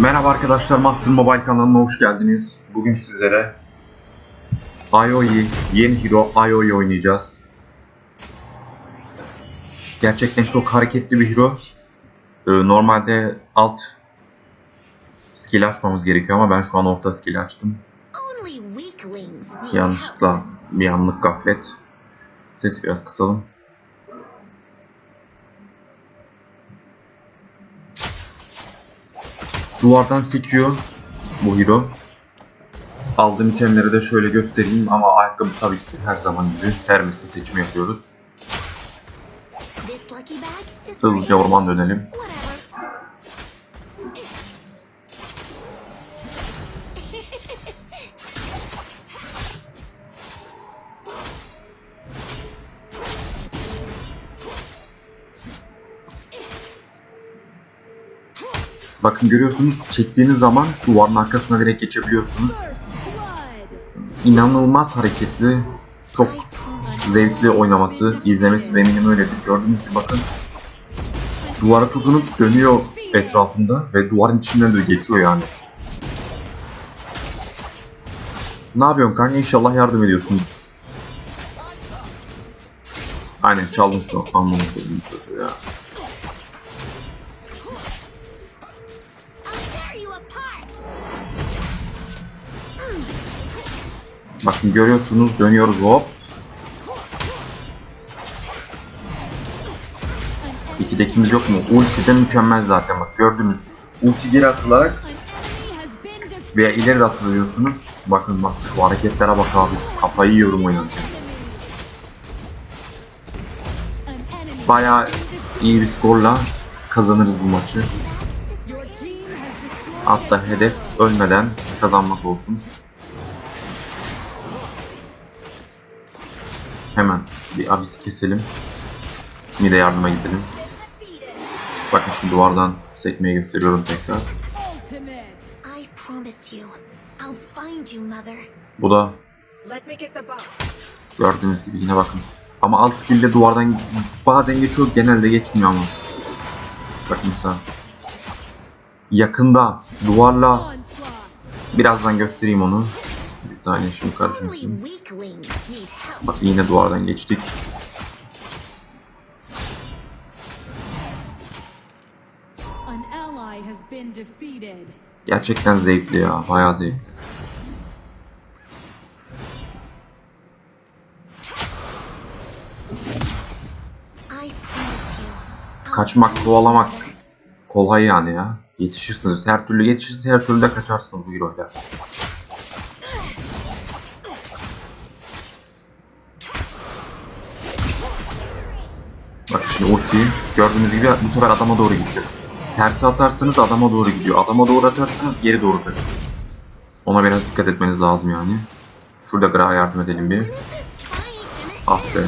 Merhaba arkadaşlar, Master Mobile kanalına hoş geldiniz. Bugün sizlere IOI, yeni hero IOI oynayacağız. Gerçekten çok hareketli bir hero. Ee, Normalde alt skill açmamız gerekiyor ama ben şu an orta skill açtım. Yanlışlıkla bir anlık gaflet. Sesi biraz kısalım. Duvardan sekiyor bu hero. Aldığım itemleri de şöyle göstereyim ama ayakkabı tabii ki her zaman gibi Hermes'in seçimi yapıyoruz. Hızlıca orman dönelim. Bakın görüyorsunuz çektiğiniz zaman duvarın arkasına direkt geçebiliyorsunuz. İnanılmaz hareketli. Çok zevkli oynaması, izlemesi de eminim öyledir. Gördüğünüz gibi bakın duvara tutunup dönüyor etrafında ve duvarın içinden de geçiyor yani. Ne yapıyorsun kanka? İnşallah yardım ediyorsun. Aynen çaldım şu an. Ya. Bakın görüyorsunuz dönüyoruz hop. İki dekimiz yok mu? Ulti de mükemmel zaten bak gördünüz. Ulti geri atılarak veya ileri atılıyorsunuz. Bakın bak şu hareketlere bak abi. Kafayı yiyorum oynarken. Bayağı iyi bir skorla kazanırız bu maçı. Hatta hedef ölmeden kazanmak olsun. Hemen bir abis keselim. Mide yardıma gidelim. Bakın şimdi duvardan sekmeyi gösteriyorum tekrar. Bu da gördüğünüz gibi yine bakın. Ama alt skill'de duvardan bazen geçiyor genelde geçmiyor ama. Bakın mesela. Yakında duvarla birazdan göstereyim onu. Saniye şimdi help. Bak yine duvardan geçtik. Gerçekten zevkli ya. Bayağı zevkli. Kaçmak, kovalamak kolay yani ya. Yetişirsiniz. Her türlü yetişirsiniz, her türlü de kaçarsınız bu hero'yla. Şimdi ulti gördüğünüz gibi bu sefer adama doğru gidiyor. Tersi atarsanız adama doğru gidiyor. Adama doğru atarsanız geri doğru kaçıyor. Ona biraz dikkat etmeniz lazım yani. Şurada Gra'ya yardım edelim bir. Ah be.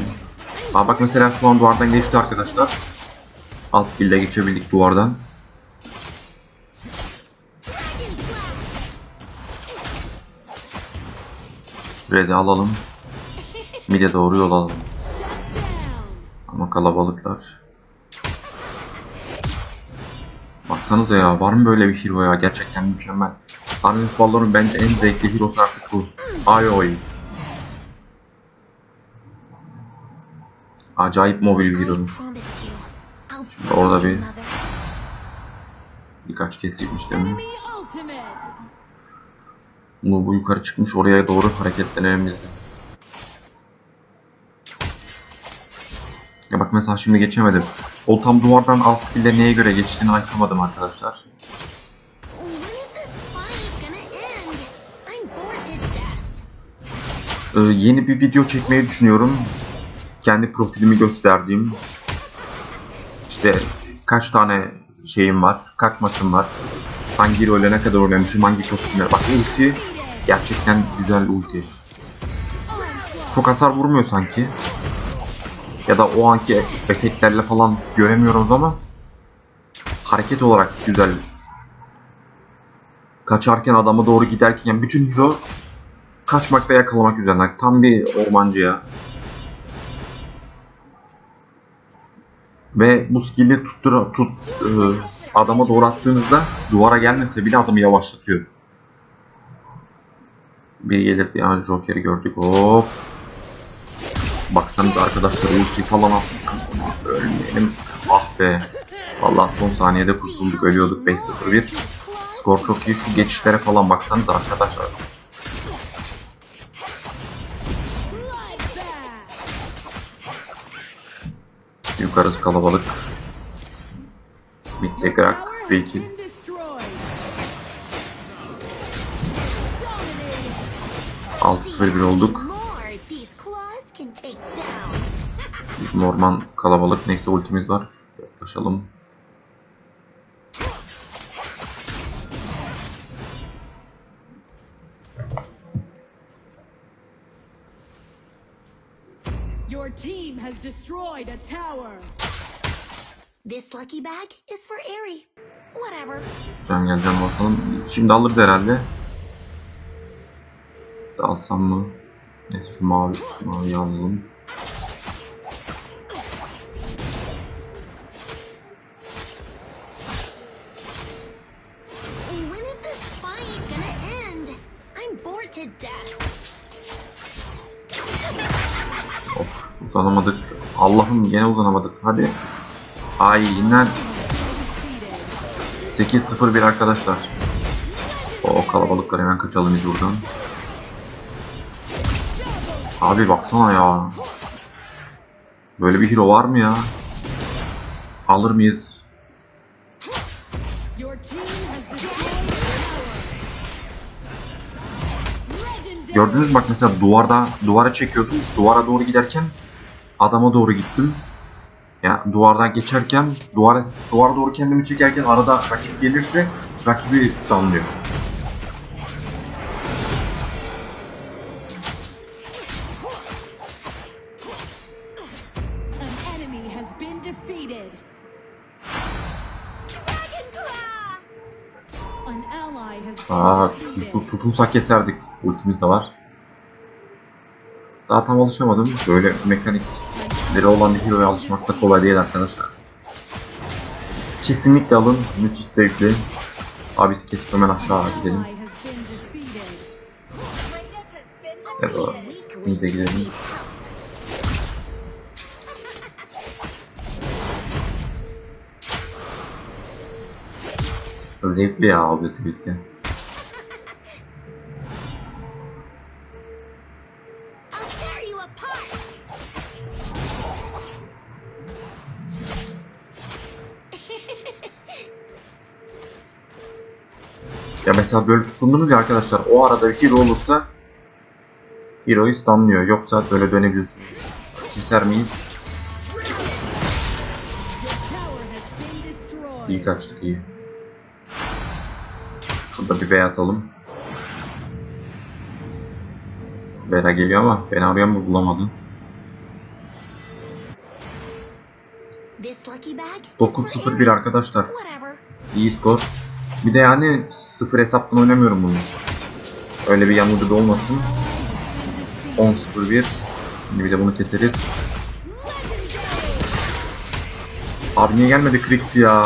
Aa bak mesela şu an duvardan geçti arkadaşlar. Alt skill'le geçebildik duvardan. Red'i alalım. Mid'e doğru yol alalım. Ama kalabalıklar. Baksanıza ya var mı böyle bir hero ya gerçekten mükemmel. Army Fallon'un bence en zevkli hero'su artık bu. IOI. Acayip mobil bir hero. I promise you. I'll find Orada bir-. Birkaç kez çıkmış demin. Ultimate. Bu, yukarı çıkmış oraya doğru hareketlenelim biz. Ya bak mesela şimdi geçemedim. O tam duvardan alt skill'de neye göre geçtiğini anlamadım arkadaşlar. Ee, yeni bir video çekmeyi düşünüyorum. Kendi profilimi gösterdiğim. İşte kaç tane şeyim var, kaç maçım var. Hangi hero ile ne kadar oynamışım, hangi kostümler. Bak ulti gerçekten güzel ulti. Çok hasar vurmuyor sanki. Ya da o anki efektlerle falan göremiyoruz ama hareket olarak güzel. Kaçarken adama doğru giderken yani bütün hero kaçmakta yakalamak üzerine. Tam bir ormancı ya. Ve bu skill'i tuttura, tut, e, adama doğru attığınızda duvara gelmese bile adamı yavaşlatıyor. Bir gelir yani Joker'i gördük. Hop. Baksanıza arkadaşlar ulti falan attık. Ölmeyelim. Ah be. Vallahi son saniyede kurtulduk. Ölüyorduk 5-0-1. Skor çok iyi. Şu geçişlere falan baksanıza arkadaşlar. Yukarısı kalabalık. Mid'de Your Grak, tower has Free kill. been destroyed. Dominating. 6-0-1 olduk. Bizim orman kalabalık. Neyse ultimiz var. Yaklaşalım. Your team has destroyed a tower. This lucky bag is for Airy. Whatever. Can gel can basalım. Şimdi alırız herhalde. Alsam mı? Neyse şu mavi, maviyi alalım. Allah'ım yine uzanamadık. Hadi. Aynen. Defeated. 8-0-1 arkadaşlar. O kalabalıklar hemen kaçalım biz buradan. Abi baksana ya. Böyle bir hero var mı ya? Alır mıyız? Gördünüz bak mesela duvarda duvara çekiyordum. Duvara doğru giderken adama doğru gittim. Ya duvardan geçerken duvara duvara doğru kendimi çekerken arada rakip gelirse rakibi stunlıyor. Aa, tutulsak keserdik. Ultimiz de var. Daha tam alışamadım. Böyle mekanikleri olan bir hero'ya alışmak da kolay değil arkadaşlar. Kesinlikle alın. Müthiş zevkli. Abisi kesip hemen aşağı gidelim. Ya da mid'e gidelim. Zevkli ya abi zevkli. Mesela böyle tutundunuz ya arkadaşlar o arada bir hero olursa Hero'yu stunlıyor. Yoksa böyle dönebiliyorsunuz. Keser miyiz? İyi kaçtık iyi. Şurada bir B atalım. Bera geliyor ama beni arayan mı bulamadı. This lucky bag is for 9-0-1 Airy. arkadaşlar. İyi skor. Bir de yani sıfır hesaptan oynamıyorum bunu. Öyle bir da olmasın. Ally has been defeated. 10-0-1. Şimdi bir de bunu keseriz. Abi niye gelmedi Krix ya?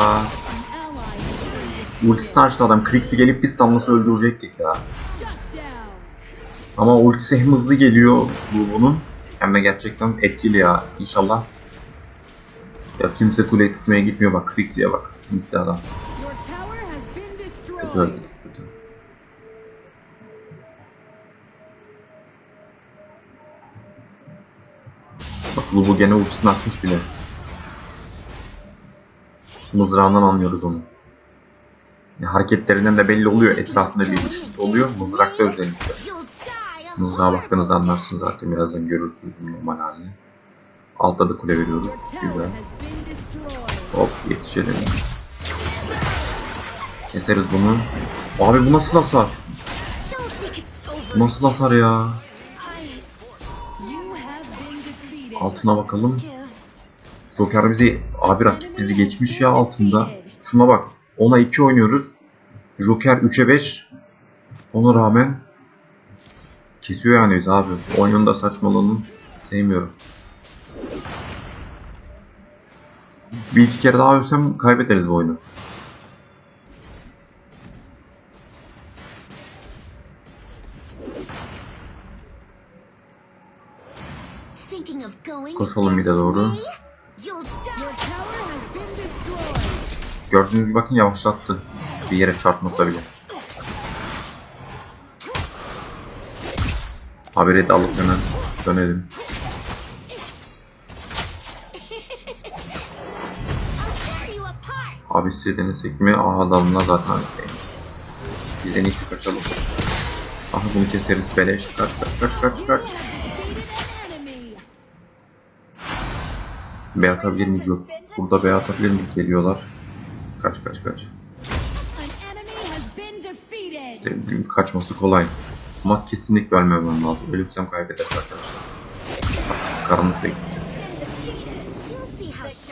Ultisini açtı adam. Krix'i gelip biz stunlasa öldürecektik ya. Ama ultisi hem hızlı geliyor bu bunun hem de gerçekten etkili ya. İnşallah. Ya kimse kuleyi tutmaya gitmiyor bak. Krixi'ye bak. Gitti adam. Öldük. Kötü. Bak Lubu gene ultisini atmış bile. Mızrağından anlıyoruz onu. Ya hareketlerinden de belli oluyor. Etrafında bir ışık oluyor. Mızrakta özellikle. Mızrağa baktığınızda anlarsınız zaten. Birazdan görürsünüz normal halini. Altta da kule veriyoruz. Güzel. Hop yetişelim. Keseriz bunu. Abi bu nasıl hasar? Nasıl hasar ya? Altına bakalım. Joker bizi abi rakip bizi geçmiş ya altında. Şuna bak. 10'a 2 oynuyoruz. Joker 3'e 5. Ona rağmen kesiyor yani biz abi. Oyunun da saçmalığını sevmiyorum. Bir iki kere daha ölsem kaybederiz bu oyunu. Tower has been destroyed. Gördüğünüz gibi bakın yavaşlattı. Bir yere çarpmasa bile. Haberi de alıp dönelim. Apart. Abisi denesek mi? Aha dalına zaten. Biz en iyisi kaçalım. Aha bunu keseriz beleş. Kaç kaç kaç kaç kaç. B atabilir miyiz? Yok. Burada B atabilir miyiz? Geliyorlar. Kaç kaç kaç. De- Kaçması kolay. Ama kesinlikle ölmemem lazım. Ölürsem kaybederiz arkadaşlar. How sure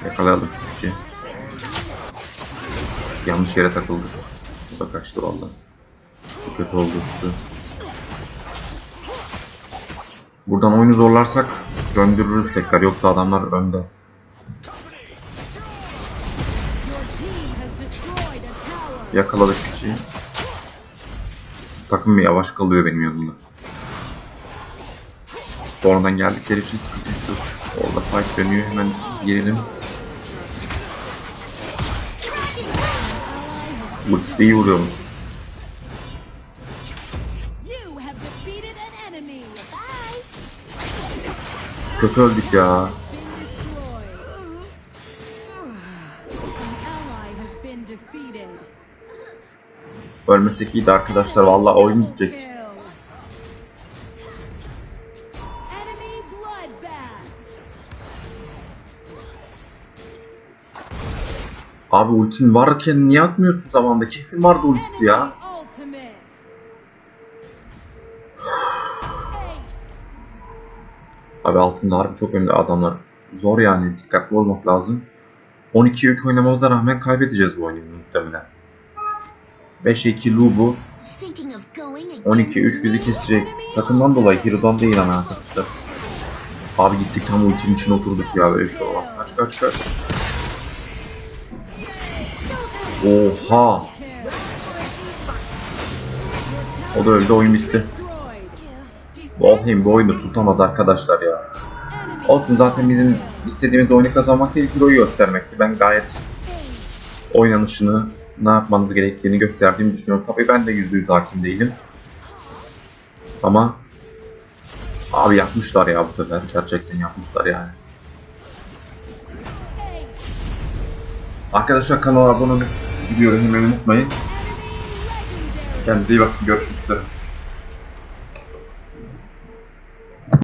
Yakalayalım şu kişiyi. Yanlış yere takıldı. Bu da kaçtı valla. Bu kötü oldu. Buradan oyunu zorlarsak döndürürüz tekrar. Yoksa adamlar önde. Yakaladık kişiyi. Takım yavaş kalıyor benim yanımda. Sonradan geldikleri için sıkıntı yok. Orada fight dönüyor. Hemen. Ultisi de iyi vuruyormuş. Kötü öldük ya. Ölmesek iyiydi arkadaşlar. Valla oyun bloodbath. Abi ultin varken niye atmıyorsun zamanda? Kesin vardı ultisi ya. Abi altında harbi çok önde adamlar. Zor yani. Dikkatli olmak lazım. 12'ye 3 oynamamıza rağmen kaybedeceğiz bu oyunu muhtemelen. 5'e 2 Lubu. Thinking of going against 12'ye 3 bizi kesecek. Takımdan dolayı Hero'dan değil ama arkadaşlar. Abi gittik tam ultinin içine oturduk ya böyle bir şey olmaz. Kaç kaç kaç. Oha. O da öldü oyun bitti. Valheim bu oyunu tutamaz arkadaşlar ya. Olsun zaten bizim istediğimiz oyunu kazanmak değil Hero'yu göstermekti. Ben gayet oynanışını ne yapmanız gerektiğini gösterdiğimi düşünüyorum. Tabii ben de %100 hakim değilim. Ama abi yapmışlar ya bu sefer. Gerçekten yapmışlar yani. Arkadaşlar kanala abone olmayı, videoyu unutmayın. Kendinize iyi bakın. Görüşmek üzere.